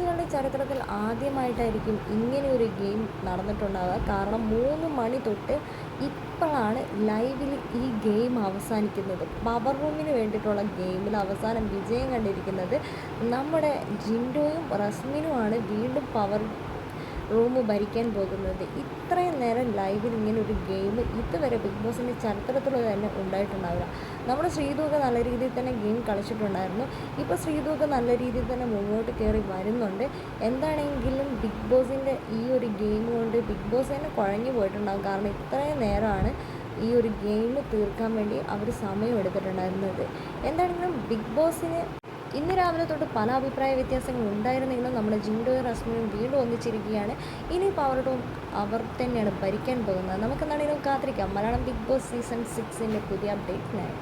ബോസുകളുടെ ചരിത്രത്തിൽ ആദ്യമായിട്ടായിരിക്കും ഇങ്ങനെ ഒരു ഗെയിം നടന്നിട്ടുണ്ടാവുക. കാരണം മൂന്ന് മണി തൊട്ട് ഇപ്പോഴാണ് ലൈവിൽ ഈ ഗെയിം അവസാനിക്കുന്നത്. പവർ റൂമിന് വേണ്ടിയിട്ടുള്ള ഗെയിമിൽ അവസാനം വിജയം കണ്ടിരിക്കുന്നത് നമ്മുടെ ജിൻഡോയും റസ്മിനുമാണ്. വീണ്ടും പവർ റൂം ഭരിക്കാൻ പോകുന്നത്. ഇത്രയും നേരം ലൈവിൽ ഇങ്ങനെ ഒരു ഗെയിം ഇതുവരെ ബിഗ് ബോസിന്റെ ചരിത്രത്തിൽ തന്നെ ഉണ്ടായിട്ടുണ്ടാവില്ല. നമ്മൾ ശ്രീതുവൊക്കെ നല്ല രീതിയിൽ തന്നെ ഗെയിം കളിച്ചിട്ടുണ്ടായിരുന്നു. ഇപ്പോൾ ശ്രീതുവൊക്കെ നല്ല രീതിയിൽ തന്നെ മുന്നോട്ട് കയറി വരുന്നുണ്ട്. എന്താണെങ്കിലും ബിഗ് ബോസിന്റെ ഈ ഒരു ഗെയിം കൊണ്ട് ബിഗ് ബോസ് തന്നെ കുഴഞ്ഞു പോയിട്ടുണ്ടാകും കാരണം ഇത്രയും നേരമാണ് ഈ ഒരു ഗെയിം തീർക്കാൻ വേണ്ടി അവർ സമയം എടുത്തിട്ടുണ്ടായിരുന്നത്. എന്താണെങ്കിലും ബിഗ് ബോസിന് ഇന്ന് രാവിലെ തൊട്ട് പല അഭിപ്രായ വ്യത്യാസങ്ങൾ ഉണ്ടായിരുന്നെങ്കിലും നമ്മുടെ ജിൻഡോയും റസ്മിനും വീണ്ടും ഒന്നിച്ചിരിക്കുകയാണ്. പവർ ടോം അവർ തന്നെയാണ് ഭരിക്കാൻ പോകുന്നത്. നമുക്ക് നമുക്കെന്താണെങ്കിലും കാത്തിരിക്കാം? മലയാളം ബിഗ് ബോസ് സീസൺ സിക്സിന്റെ പുതിയ അപ്ഡേറ്റിനായി